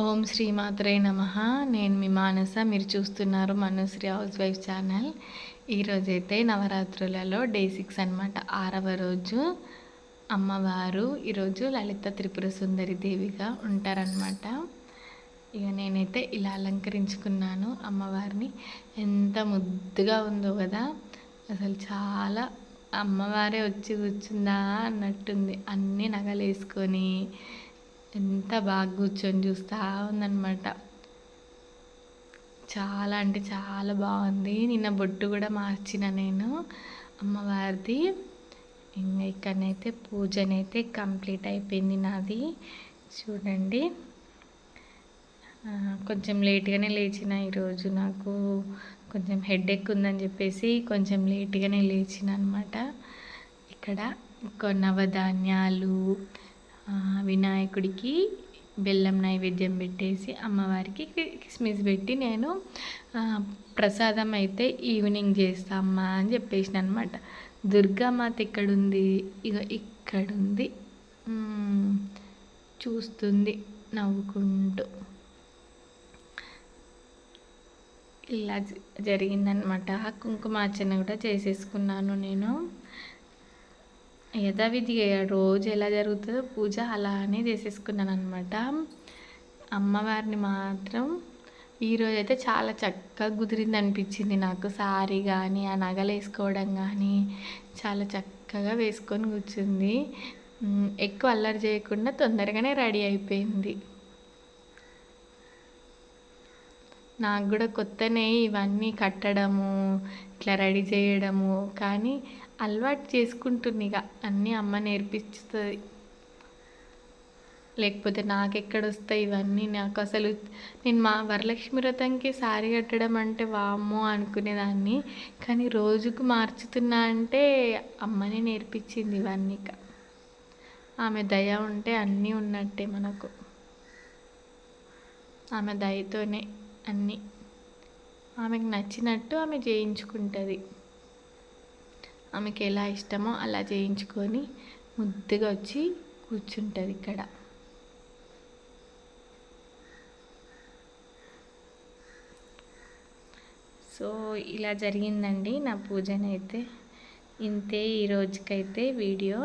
ఓం శ్రీ మాత్రే నమ. నేను మీ మానస మీరు చూస్తున్నారు మనుశ్రీ హౌస్ వైఫ్ ఛానల్. ఈరోజైతే నవరాత్రులలో డే సిక్స్ అనమాట ఆరవ రోజు అమ్మవారు ఈరోజు లలిత త్రిపుర సుందరి దేవిగా ఉంటారనమాట ఇక నేనైతే ఇలా అలంకరించుకున్నాను అమ్మవారిని. ఎంత ముద్దుగా ఉందో కదా. అసలు చాలా అమ్మవారే వచ్చి కూర్చుందా అన్నట్టుంది. అన్నీ నగలేసుకొని ఎంత బాగా కూర్చొని చూస్తూ ఉందన్నమాట. చాలా అంటే చాలా బాగుంది. నిన్న బొట్టు కూడా మార్చిన నేను అమ్మవారిది. ఇంకా ఇక్కడనైతే పూజనైతే కంప్లీట్ అయిపోయింది నాది. చూడండి. కొంచెం లేట్గానే లేచిన ఈరోజు నాకు కొంచెం హెడ్ ఉందని చెప్పేసి కొంచెం లేట్గానే లేచిన అనమాట ఇక్కడ నవధాన్యాలు వినాయకుడికి బెల్లం నైవేద్యం పెట్టేసి అమ్మవారికి కిస్మిస్ పెట్టి నేను ప్రసాదం అయితే ఈవినింగ్ చేస్తా అమ్మా అని చెప్పేసిన అనమాట దుర్గామాత ఎక్కడుంది? ఇక ఇక్కడుంది. చూస్తుంది నవ్వుకుంటూ. ఇలా జరిగిందనమాట కుంకుమార్చన కూడా చేసేసుకున్నాను నేను. యథావిధిగా రోజు ఎలా జరుగుతుందో పూజ అలానే చేసేసుకున్నాను అనమాట అమ్మవారిని మాత్రం ఈరోజు అయితే చాలా చక్కగా కుదిరింది అనిపించింది నాకు. సారీ కానీ ఆ నగలు వేసుకోవడం కానీ చాలా చక్కగా వేసుకొని కూర్చుంది. ఎక్కువ అల్లరి చేయకుండా తొందరగానే రెడీ అయిపోయింది. నాకు కూడా కొత్తనే ఇవన్నీ కట్టడము ఇట్లా రెడీ చేయడము కానీ అలవాటు చేసుకుంటుంది ఇక. అన్నీ అమ్మ నేర్పిస్తుంది. లేకపోతే నాకు ఎక్కడ వస్తాయి ఇవన్నీ? నాకు అసలు నేను మా వరలక్ష్మి వ్రతంకి శారీ కట్టడం అంటే వామ్మో అనుకునేదాన్ని. కానీ రోజుకు మార్చుతున్నా అంటే అమ్మనే నేర్పించింది ఇవన్నీ ఇక. ఆమె దయ ఉంటే అన్నీ ఉన్నట్టే మనకు. ఆమె దయతోనే అన్నీ. ఆమెకు నచ్చినట్టు ఆమె చేయించుకుంటుంది. ఆమెకి ఎలా ఇష్టమో అలా చేయించుకొని ముద్దుగా వచ్చి కూర్చుంటుంది ఇక్కడ. సో ఇలా జరిగిందండి నా పూజనైతే. ఇంతే ఈ రోజుకైతే వీడియో.